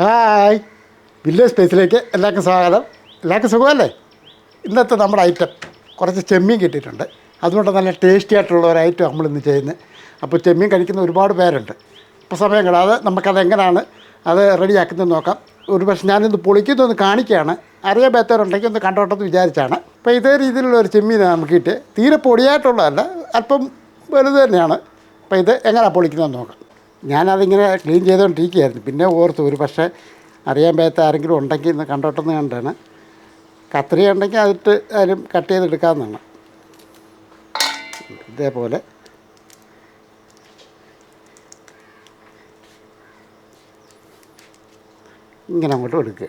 Hi. Village സ്പേസിലേക്ക് എല്ലാവർക്കും സ്വാഗതം. എല്ലാവർക്കും സുഖമല്ലേ? ഇന്നത്തെ നമ്മുടെ ഐറ്റം. കുറച്ച് ചെമ്മീൻ കിട്ടിയിട്ടുണ്ട്. അതുകൊണ്ട് നല്ല ടേസ്റ്റി ആയിട്ടുള്ള ഒരു ഐറ്റം നമ്മൾ ഇന്ന് ചെയ്യുന്നത്. അപ്പോൾ ചെമ്മീൻ കഴിക്കുന്ന ഒരുപാട് പേരുണ്ട്. ഇപ്പോൾ സമയം കിടാതെ നമുക്കത് എങ്ങനെയാണ് അത് റെഡിയാക്കുന്നത് നോക്കാം. ഒരു പക്ഷേ ഞാനിന്ന് പൊളിക്കുന്നൊന്ന് കാണിക്കുകയാണ്. അറിയാൻ പറ്റാറുണ്ടെങ്കിൽ ഒന്ന് കണ്ടോട്ടെന്ന് വിചാരിച്ചാണ്. അപ്പോൾ ഇതേ രീതിയിലുള്ള ഒരു ചെമ്മീനാണ് നമുക്ക് കിട്ടിയത്. തീരെ പൊടിയായിട്ടുള്ളതല്ല അല്പം വലുത് തന്നെയാണ്. അപ്പോൾ ഇത് എങ്ങനെയാണ് പൊളിക്കുന്നതെന്ന് നോക്കാം. ഞാനതിങ്ങനെ ക്ലീൻ ചെയ്തുകൊണ്ടിരിക്കുകയായിരുന്നു പിന്നെ ഓർത്തു ഒരു പക്ഷേ അറിയാൻ പറ്റാത്ത ആരെങ്കിലും ഉണ്ടെങ്കിൽ ഇന്ന് കണ്ടോട്ടെന്ന് കണ്ടാണ്. കത്രിക ഉണ്ടെങ്കിൽ അതിട്ട് അതിലും കട്ട് ചെയ്തെടുക്കാവുന്നതാണ് ഇതേപോലെ. ഇങ്ങനെ അങ്ങോട്ട് എടുക്കുക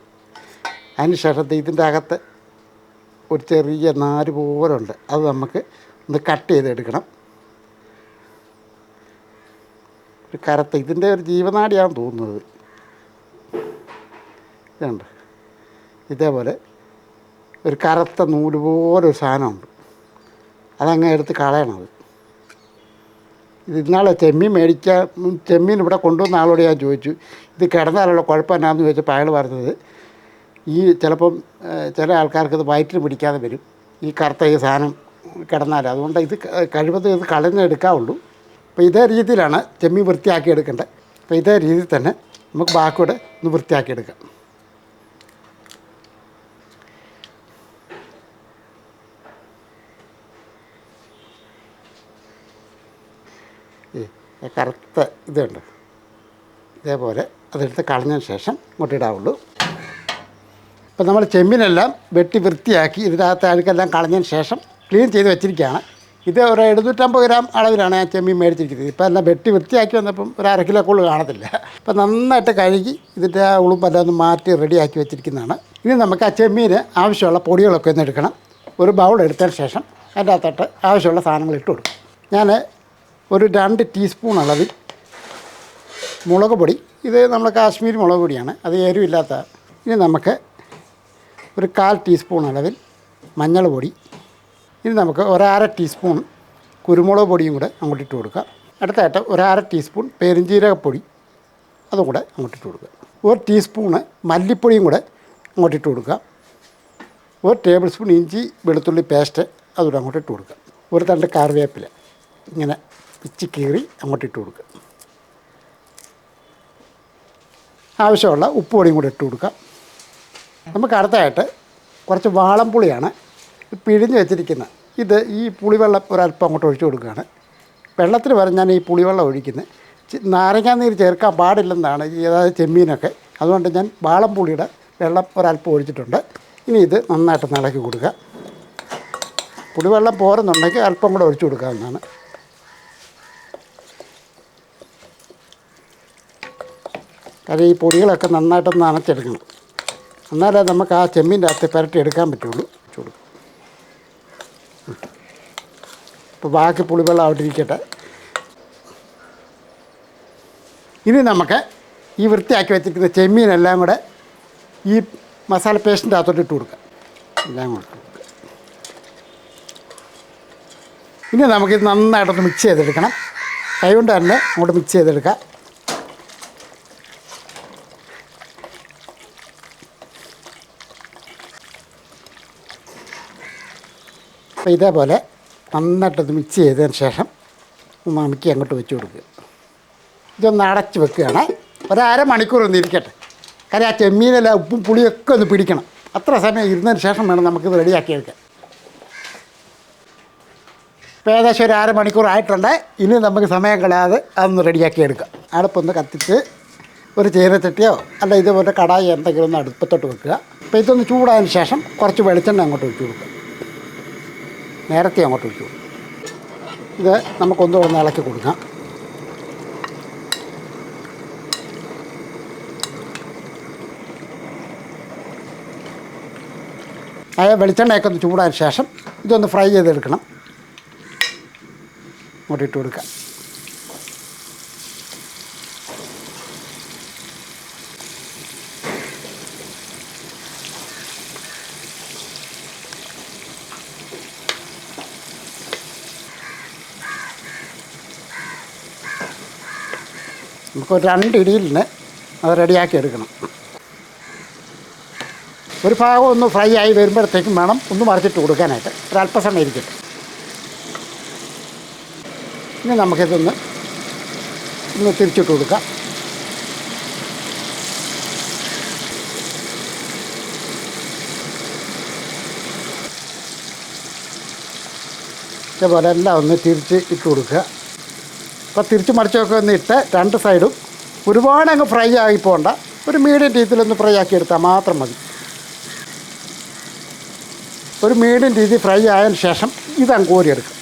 അതിന് ശേഷം ദേ ഇതിന്റെ അകത്ത് ഒരു ചെറിയ നാല് പോലെ ഉണ്ട് അത് നമുക്ക് ഒന്ന് കട്ട് ചെയ്തെടുക്കണം. ഒരു കരത്ത് ഇതിന്റെ ഒരു ജീവനാടിയാണ് തോന്നുന്നത്. ഇതുണ്ട്. ഇതേപോലെ ഒരു കറുത്ത നൂൽ പോലെ ഒരു സാധനമുണ്ട്. അതങ്ങ് എടുത്ത് കളയണത് ഇത് ഇന്നാളെ ചെമ്മീൻ മേടിക്കാൻ ചെമ്മീൻ ഇവിടെ കൊണ്ടുവന്ന ആളോട് ഞാൻ ചോദിച്ചു ഇത് കിടന്നാലുള്ള കുഴപ്പം എന്നാന്ന് ചോദിച്ചപ്പോൾ അയാൾ പറഞ്ഞത് ഈ ചിലപ്പം ചില ആൾക്കാർക്ക് ഇത് വയറ്റിൽ പിടിക്കാതെ വരും. ഈ കറുത്ത ഈ സാധനം കിടന്നാൽ അതുകൊണ്ട് ഇത് കഴിവതും ഇത് കളഞ്ഞെടുക്കാവുള്ളൂ. അപ്പോൾ ഇതേ രീതിയിലാണ് ചെമ്മീൻ വൃത്തിയാക്കി എടുക്കേണ്ടത് അപ്പോൾ ഇതേ രീതിയിൽ തന്നെ നമുക്ക് ബാക്കൂടെ ഒന്ന് വൃത്തിയാക്കി എടുക്കാം കറുത്ത ഇതുണ്ട് ഇതേപോലെ അതെടുത്ത് കളഞ്ഞതിന് ശേഷം മുട്ടയിടാവുള്ളൂ അപ്പോൾ നമ്മൾ ചെമ്മീനെല്ലാം വെട്ടി വൃത്തിയാക്കി ഇതിനകത്ത് അഴുക്കെല്ലാം കളഞ്ഞതിന് ശേഷം ക്ലീൻ ചെയ്ത് വെച്ചിരിക്കുകയാണ്. ഇത് ഒരു എഴുന്നൂറ്റമ്പത് ഗ്രാം അളവിലാണ് ഞാൻ ചെമ്മീൻ മേടിച്ചിരിക്കുന്നത്. ഇപ്പം എല്ലാം വെട്ടി വൃത്തിയാക്കി വന്നപ്പം ഒരു അര കിലോ കൂടുതൽ കാണത്തില്ല. അപ്പം നന്നായിട്ട് കഴുകി ഇതിന്റെ ആ ഉളുപ്പെല്ലാം ഒന്ന് മാറ്റി റെഡിയാക്കി വെച്ചിരിക്കുന്നതാണ്. ഇനി നമുക്ക് ആ ചെമ്മീന് ആവശ്യമുള്ള പൊടികളൊക്കെ ഒന്ന് എടുക്കണം. ഒരു ബൗൾ എടുത്തതിന് ശേഷം അതിന്റെ അകത്തോട്ട് ആവശ്യമുള്ള സാധനങ്ങൾ ഇട്ട് കൊടുക്കും. ഞാൻ ഒരു രണ്ട് ടീസ്പൂൺ അളവിൽ മുളക് പൊടി. ഇത് നമ്മൾ കാശ്മീരി മുളക് പൊടിയാണ്. അത് എരിവില്ലാത്ത. ഇനി നമുക്ക് ഒരു കാൽ ടീസ്പൂൺ അളവിൽ മഞ്ഞൾ പൊടി. ഇനി നമുക്ക് ഒരര ടീസ്പൂൺ കുരുമുളക് പൊടിയും കൂടെ അങ്ങോട്ട് ഇട്ട് കൊടുക്കാം. അടുത്തായിട്ട് ഒരര ടീസ്പൂൺ പെരിഞ്ജീരകപ്പൊടി അതും കൂടെ അങ്ങോട്ട് ഇട്ട് കൊടുക്കുക ഒരു ടീസ്പൂണ് മല്ലിപ്പൊടിയും കൂടെ അങ്ങോട്ട് ഇട്ട് കൊടുക്കുക ഒരു ടേബിൾ സ്പൂൺ ഇഞ്ചി വെളുത്തുള്ളി പേസ്റ്റ് അതുകൂടെ അങ്ങോട്ട് ഇട്ട് കൊടുക്കുക ഒരു തണ്ട് കറിവേപ്പില ഇങ്ങനെ പിച്ചി കീറി അങ്ങോട്ട് ഇട്ട് കൊടുക്കുക ആവശ്യമുള്ള ഉപ്പ് പൊടിയും കൂടെ ഇട്ട് കൊടുക്കാം. നമുക്ക് അടുത്തായിട്ട് കുറച്ച് വാളംപുളിയാണ് പിഴിഞ്ഞ് വെച്ചിരിക്കുന്നത് ഇത് ഈ പുളിവെള്ളം ഒരല്പം അങ്ങോട്ട് ഒഴിച്ചു കൊടുക്കുകയാണ്. വെള്ളത്തിന് പകരം ഞാൻ ഈ പുളിവെള്ളം ഒഴിക്കുന്നത്. നാരങ്ങാനീര് ചേർക്കാൻ പാടില്ലെന്നാണ് അതായത് ചെമ്മീനൊക്കെ. അതുകൊണ്ട് ഞാൻ വാളംപുളിയുടെ വെള്ളം ഒരല്പം ഒഴിച്ചിട്ടുണ്ട്. ഇനി ഇത് നന്നായിട്ട് നിളക്കി കൊടുക്കുക. പുളിവെള്ളം പോരെന്നുണ്ടെങ്കിൽ അല്പം കൂടെ ഒഴിച്ചു കൊടുക്കാവുന്നതാണ്. കാര്യം ഈ പൊടികളൊക്കെ നന്നായിട്ടൊന്ന് നനച്ചെടുക്കണം. എന്നാലേ നമുക്ക് ആ ചെമ്മീന്റെ അകത്ത് പുരട്ടി എടുക്കാൻ പറ്റുള്ളൂ. ചൂട് ഇപ്പോൾ ബാക്കി പുളിവെള്ളം അവിടെ ഇരിക്കട്ടെ ഇനി നമുക്ക് ഈ വൃത്തിയാക്കി വെച്ചിരിക്കുന്ന ചെമ്മീനെല്ലാം കൂടെ ഈ മസാല പേസ്റ്റിന്റെ അകത്തോട്ട് ഇട്ട് കൊടുക്കാം. എല്ലാം കൂടെ കൊടുക്കുക ഇനി നമുക്കിത് നന്നായിട്ടൊന്ന് മിക്സ് ചെയ്തെടുക്കണം. കൈകൊണ്ട് തന്നെ അങ്ങോട്ട് മിക്സ് ചെയ്തെടുക്കാം. അപ്പോൾ ഇതേപോലെ നന്നായിട്ടത് മിക്സ് ചെയ്തതിന് ശേഷം ഒന്ന് അമുക്കി അങ്ങോട്ട് വെച്ച് കൊടുക്കുക. ഇതൊന്ന് അടച്ച് വെക്കുകയാണ്. ഒരര മണിക്കൂർ ഒന്ന് ഇരിക്കട്ടെ. കാര്യം ആ ചെമ്മീനെല്ലാം ഉപ്പും പുളിയൊക്കെ ഒന്ന് പിടിക്കണം. അത്ര സമയം ഇരുന്നതിന് ശേഷം വേണം നമുക്കിത് റെഡിയാക്കി എടുക്കാൻ. ഇപ്പോൾ ഏകദേശം ഒരു അരമണിക്കൂർ ആയിട്ടുണ്ട്. ഇനി നമുക്ക് സമയം കളയാതെ അതൊന്ന് റെഡിയാക്കി എടുക്കാം. അടുപ്പൊന്ന് കത്തിച്ച് ഒരു ചീനച്ചട്ടിയോ അല്ല ഇതുപോലെ കടായി എന്തെങ്കിലും ഒന്ന് അടുപ്പത്തോട്ട് വെക്കുക. അപ്പോൾ ഇതൊന്ന് ചൂടായതിന് ശേഷം കുറച്ച് വെളിച്ചെണ്ണ അങ്ങോട്ട് വെച്ച് കൊടുക്കുക. നേരത്തെ അങ്ങോട്ട് കൊടുക്കും ഇത് നമുക്കൊന്നുകൂടെ ഇളക്കി കൊടുക്കാം. അതായത് വെളിച്ചെണ്ണയൊക്കെ ഒന്ന് ചൂടായ ശേഷം ഇതൊന്ന് ഫ്രൈ ചെയ്തെടുക്കണം. അങ്ങോട്ട് ഇട്ട് കൊടുക്കാം. നമുക്ക് ഒരു രണ്ട് ഇടിയിലിന് അത് റെഡിയാക്കി എടുക്കണം. ഒരു ഭാഗം ഒന്ന് ഫ്രൈ ആയി വരുമ്പോഴത്തേക്കും വേണം ഒന്ന് മറിച്ചിട്ട് കൊടുക്കാനായിട്ട്. ഒരല്പസമയം ഇരിക്കട്ടെ. ഇനി നമുക്കിതൊന്ന് ഒന്ന് തിരിച്ചിട്ട് കൊടുക്കാം. ഇതേപോലെ എല്ലാം ഒന്ന് തിരിച്ച് ഇട്ട് കൊടുക്കുക. അപ്പോൾ തിരിച്ച് മറിച്ചൊക്കെ ഒന്ന് ഇട്ട് രണ്ട് സൈഡും ഒരുപാട് അങ്ങ് ഫ്രൈ ആയി പോകണ്ട ഒരു മീഡിയം രീതിയിലൊന്ന് ഫ്രൈ ആക്കി എടുത്താൽ മാത്രം മതി. ഒരു മീഡിയം രീതി ഫ്രൈ ആയതിനു ശേഷം ഇതങ്ങ് കോരിയെടുക്കുക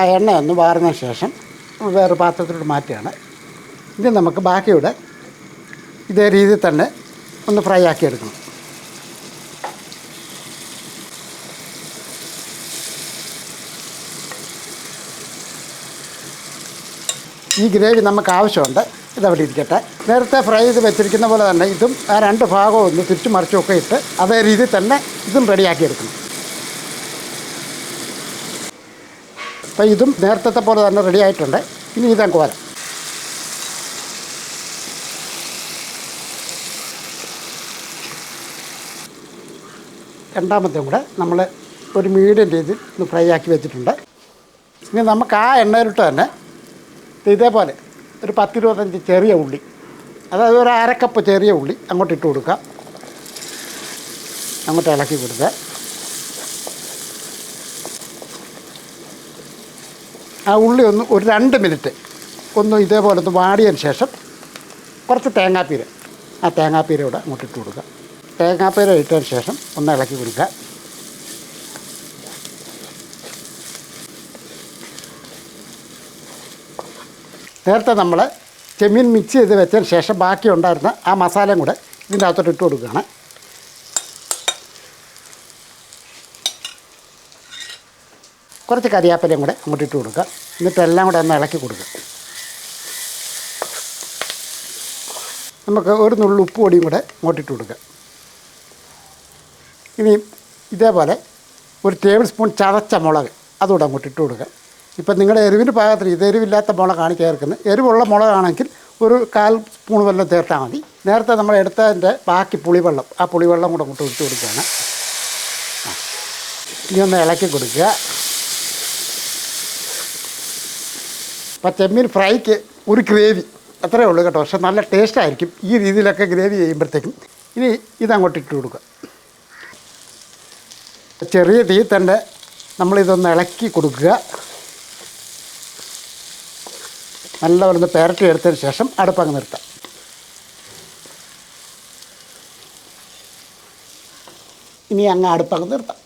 ആ എണ്ണ ഒന്ന് വാർന്ന ശേഷം വേറെ പാത്രത്തിലോട്ട് മാറ്റുകയാണ്. ഇനി നമുക്ക് ബാക്കിയുടെ ഇതേ രീതിയിൽ തന്നെ ഒന്ന് ഫ്രൈ ആക്കി എടുക്കണം. ഈ ഗ്രേവി നമുക്ക് ആവശ്യമുണ്ട്. ഇതവിടെ ഇരിക്കട്ടെ. നേരത്തെ ഫ്രൈ ചെയ്ത് വെച്ചിരിക്കുന്ന പോലെ തന്നെ ഇതും ആ രണ്ട് ഭാഗവും ഒന്ന് തിരിച്ചു മറിച്ചുമൊക്കെ ഇട്ട് അതേ രീതിയിൽ തന്നെ ഇതും റെഡിയാക്കി എടുക്കണം. അപ്പോൾ ഇതും നേരത്തെ പോലെ തന്നെ റെഡി ആയിട്ടുണ്ട്. ഇനി ഇതങ്ങ് വരാം. രണ്ടാമത്തെയും കൂടെ നമ്മൾ ഒരു മീഡിയം രീതിയിൽ ഒന്ന് ഫ്രൈ ആക്കി വെച്ചിട്ടുണ്ട്. ഇനി നമുക്ക് ആ എണ്ണയിലിട്ട് തന്നെ ഇതേപോലെ ഒരു പത്തിരുപത്തഞ്ച് ചെറിയ ഉള്ളി അതായത് ഒരു അരക്കപ്പ് ചെറിയ ഉള്ളി അങ്ങോട്ട് ഇട്ട് കൊടുക്കാം. അങ്ങോട്ട് ഇളക്കി കൊടുക്കുക. ആ ഉള്ളി ഒന്ന് ഒരു രണ്ട് മിനിറ്റ് ഒന്ന് ഇതേപോലെ ഒന്ന് വാടിയതിന് ശേഷം കുറച്ച് തേങ്ങാപ്പീര. ആ തേങ്ങാപ്പീര ഇവിടെ അങ്ങോട്ട് ഇട്ട് കൊടുക്കുക. തേങ്ങാപ്പീര ഇട്ടതിന് ശേഷം ഒന്ന് ഇളക്കി കൊടുക്കുക. നേരത്തെ നമ്മൾ ചെമ്മീൻ മിക്സ് ചെയ്ത് വെച്ചതിന് ശേഷം ബാക്കി ഉണ്ടായിരുന്ന ആ മസാലയും കൂടെ ഇതിന്റെ അകത്തോട്ട് ഇട്ട് കൊടുക്കുകയാണ്. കുറച്ച് കരിയാപ്പലയും കൂടെ അങ്ങോട്ട് ഇട്ട് കൊടുക്കുക. എന്നിട്ട് എല്ലാം കൂടെ ഒന്ന് ഇളക്കി കൊടുക്കുക. നമുക്ക് ഒരു നുള്ളു ഉപ്പ് പൊടിയും കൂടെ അങ്ങോട്ടിട്ട് കൊടുക്കുക. ഇനി ഇതേപോലെ ഒരു ടേബിൾ സ്പൂൺ ചതച്ച മുളക് അതുകൂടെ അങ്ങോട്ട് ഇട്ട് കൊടുക്കുക. ഇപ്പം നിങ്ങളുടെ എരിവിന് പാകത്തിന് ഇത് എരിവില്ലാത്ത മുളകാണ് ചേർക്കുന്നത്. എരിവുള്ള മുളകാണെങ്കിൽ ഒരു കാൽ സ്പൂൺ വെള്ളം ചേർത്താൽ മതി. നേരത്തെ നമ്മൾ എടുത്തതിന്റെ ബാക്കി പുളിവെള്ളം ആ പുളിവെള്ളം കൂടെ അങ്ങോട്ട് ഒഴിച്ച് കൊടുക്കുകയാണ്. ഇനി ഒന്ന് ഇളക്കി കൊടുക്കുക. അപ്പം ചെമ്മീൻ ഫ്രൈക്ക് ഒരു ഗ്രേവി. അത്രയേ ഉള്ളൂ കേട്ടോ. പക്ഷെ നല്ല ടേസ്റ്റ് ആയിരിക്കും ഈ രീതിയിലൊക്കെ ഗ്രേവി ചെയ്യുമ്പോഴത്തേക്കും. ഇനി ഇതങ്ങോട്ട് ഇട്ട് കൊടുക്കുക. ചെറിയ തീ തന്നെ നമ്മളിതൊന്ന് ഇളക്കി കൊടുക്കുക. നല്ലപോലെ ഒന്ന് പെരട്ടി എടുത്തതിന് ശേഷം അടുപ്പങ്ങ് നിർത്താം. ഇനി അങ്ങ് അടുപ്പങ്ങ് നിർത്താം.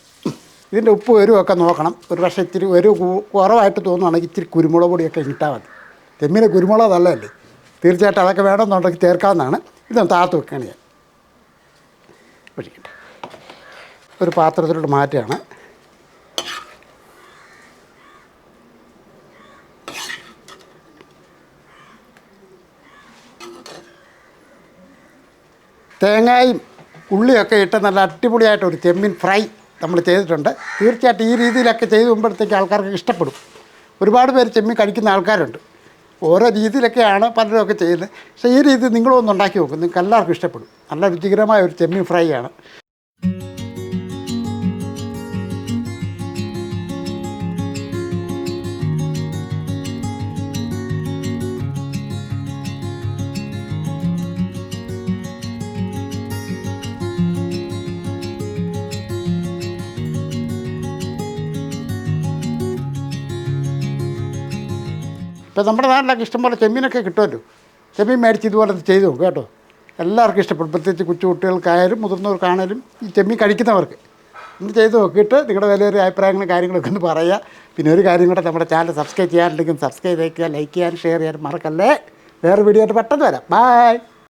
ഇതിന്റെ ഉപ്പ് വരുമൊക്കെ നോക്കണം. ഒരു പക്ഷേ ഇത്തിരി ഒരു കുറവായിട്ട് തോന്നുകയാണെങ്കിൽ ഇത്തിരി കുരുമുളക് പൊടിയൊക്കെ ഇട്ടാൽ മതി. തെമ്മിന് കുരുമുളക് നല്ലതല്ലേ? തീർച്ചയായിട്ടും അതൊക്കെ വേണമെന്നുണ്ടെങ്കിൽ ചേർക്കാവുന്നതാണ്. ഇതൊന്ന് താത്ത് വെക്കുകയാണ് ഞാൻ. ഒഴിക്കട്ടെ ഒരു പാത്രത്തിലോട്ട് മാറ്റുകയാണ്. തേങ്ങയും ഉള്ളിയൊക്കെ ഇട്ട് നല്ല അടിപൊളിയായിട്ട് ഒരു ചെമ്മീൻ ഫ്രൈ. നമ്മൾ ചെയ്തിട്ടുണ്ട്. തീർച്ചയായിട്ടും ഈ രീതിയിലൊക്കെ ചെയ്ത് മുമ്പോഴത്തേക്ക് ആൾക്കാർക്ക് ഇഷ്ടപ്പെടും. ഒരുപാട് പേര് ചെമ്മീൻ കഴിക്കുന്ന ആൾക്കാരുണ്ട്. ഓരോ രീതിയിലൊക്കെയാണ് പലരും ചെയ്യുന്നത്. പക്ഷേ ഈ രീതി നിങ്ങളൊന്നുണ്ടാക്കി നോക്കും. നിങ്ങൾക്ക് എല്ലാവർക്കും ഇഷ്ടപ്പെടും. നല്ല രുചികരമായ ഒരു ചെമ്മീൻ ഫ്രൈ ആണ്. ഇപ്പം നമ്മുടെ നാട്ടിലൊക്കെ ഇഷ്ടംപോലെ ചെമ്മീനൊക്കെ കിട്ടുമല്ലോ. ചെമ്മീൻ മേടിച്ച് ഇതുപോലെ ചെയ്തു നോക്കും കേട്ടോ. എല്ലാവർക്കും ഇഷ്ടപ്പെടും. പ്രത്യേകിച്ച് കൊച്ചു കുട്ടികൾക്കായാലും മുതിർന്നവർക്കാണേലും ഈ ചെമ്മീൻ കഴിക്കുന്നവർക്ക്. ഒന്ന് ചെയ്ത് നോക്കിയിട്ട് നിങ്ങളുടെ വലിയൊരു അഭിപ്രായങ്ങളും കാര്യങ്ങളൊക്കെ ഒന്ന് പറയുക. പിന്നെ ഒരു കാര്യം കൂടെ നമ്മുടെ ചാനൽ സബ്സ്ക്രൈബ് ചെയ്യാനുണ്ടെങ്കിൽ സബ്സ്ക്രൈബ് ചെയ്യുക ലൈക്ക് ചെയ്യാൻ ഷെയർ ചെയ്യാൻ മറക്കല്ലേ. വേറെ വീഡിയോ ആയിട്ട് പെട്ടെന്ന് വരാം. ബായ്